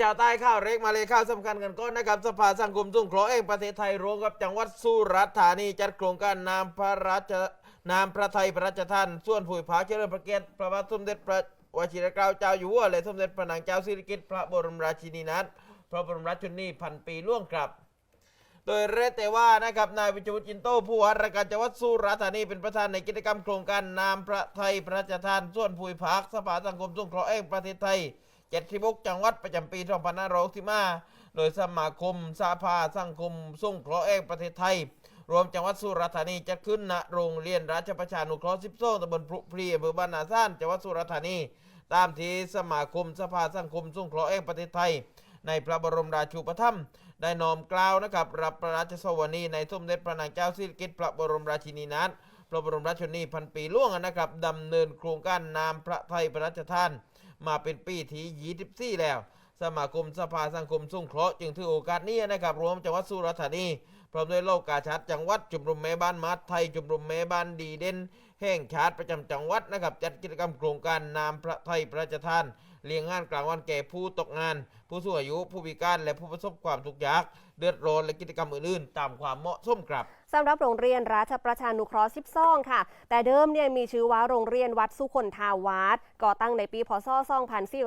ชาวใต้ข้าวเล็กมาเลยข้าวสำคัญกันก่อนนะครับสภาสังคมสงเคราะห์เองประเทศไทยร่วมกับจังหวัดสุราษฎร์ธานีจัดโครงการนามพระราชนามพระไทยพระราชทานส่วนผุยผาเจริญพระเกียรติพระบาทสมเด็จพระวชิรเกล้าเจ้าอยู่หัวและสมเด็จพระนางเจ้าสิริกิติ์พระบรมราชินีนาถพระบรมราชชนนีพันปีล่วงกลับ โดยเรศแต่ว่านะครับนายวิจวุฒิจินโตผู้ว่าราชการจังหวัดสุราษฎร์ธานีเป็นประธานในกิจกรรมโครงการนามพระไทยพระราชทานส่วนภูมิภาสภาสังคมสงเคราะห์แห่งประเทศไทย 76จังหวัดประจำปี2565โดยสมาคมสภาสังคมสงเคราะห์แห่งประเทศไทย รวมจังหวัดสุราษฎร์ธานีจัดขึ้นณโรงเรียนราชประชานุเคราะห์12ตำบลพรุพรีอำเภอบ้านนาซ่านจังหวัดสุราษฎร์ธานี ตามที่สมาคมสภาสังคมสงเคราะห์แห่งประเทศไทย ในพระบรมราชูปถัมภ์ได้น้อมกล้าวนะครับรับพระราชสวนีในสมเด็จพระนางเจ้าสิริกิติ์พระบรมราชินีนาถพระบรมราชชนนีพันปีล่วงนะครับดำเนินโครงการนามพระไทยพระราชทาน มาเป็นปีที่24แล้ว สมาคมสภาสังคมสงเคราะห์จึงถือโอกาสนี้นะครับรวมจังหวัดสุราษฎร์ธานีพร้อมด้วยโลกกาชัดจังหวัดจุมรุมแม่บ้านมัดไทยจุมรุมแม่บ้านดีเด่น แห่งชาติประจำจังหวัดนะครับจัดกิจกรรมโครงการนามพระไทยพระราชทานเลี้ยงงานกลางวันแก่ผู้ตกงาน ผู้สูงอายุ ผู้พิการและผู้ประสบความทุกข์ยากเดือดร้อนและกิจกรรมอื่นๆ ตามความเหมาะสมครับสำหรับโรงเรียนราชประชานุเคราะห์12 ค่ะ แต่เดิมเนี่ยมีชื่อว่าโรงเรียนวัดสุคนทาวาสก่อตั้งในปีพศ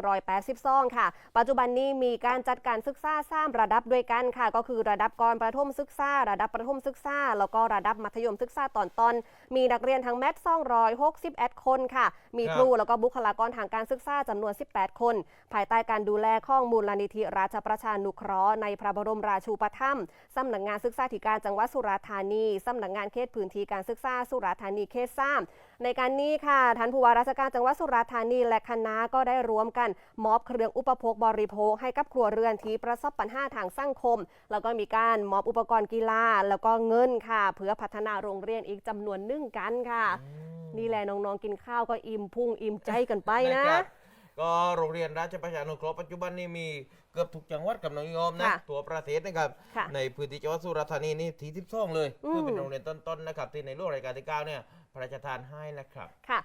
2482 ค่ะ ปัจจุบันนี้มีการจัดการศึกษาสามระดับด้วยกันค่ะ ก็คือระดับก่อนประถมศึกษา ระดับประถมศึกษา แล้วก็ระดับมัธยมศึกษาตอนต้นมีนักเรียนทั้งแมท261 คนค่ะ มีครับครูแล้วก็บุคลากรทางการศึกษาจำนวน 18 คน ภายใต้การดูแลข้องมูลนิธิราชประชานุเคราะห์ในพระบรมราชูปถัมภ์สำนักงานศึกษาธิการจังหวัดสุราษฎร์ธานีสำนักงานเขตพื้นที่การศึกษาสุราษฎร์ธานีเขตสามในการนี้ค่ะท่านผู้ว่าราชการจังหวัดสุราษฎร์ธานีและคณะก็ได้ร่วมกันมอบเครื่องอุปโภคบริโภคให้กับครัวเรือนที่ประสบปัญหาทางสังคม แล้วก็มีการมอบอุปกรณ์กีฬาแล้วก็เงินค่ะ เพื่อพัฒนาโรงเรียนอีกจำนวนหนึ่งกันค่ะ นี่แหละน้องๆกินข้าวก็อิ่มพุงอิ่มใจกันไปนะ ครับก็โรงเรียนราชประชานุเคราะห์ปัจจุบันนี้มีเกือบทุกจังหวัดกับน้องโยมนะค่ะทั่วประเทศนะครับ ค่ะในพื้นที่จังหวัดสุราษฎร์ธานีนี่ที่12เลยอืม คือเป็นโรงเรียนต้นๆนะครับที่ในรูปรายการที่9เนี่ยพระราชทานให้นะครับ ค่ะ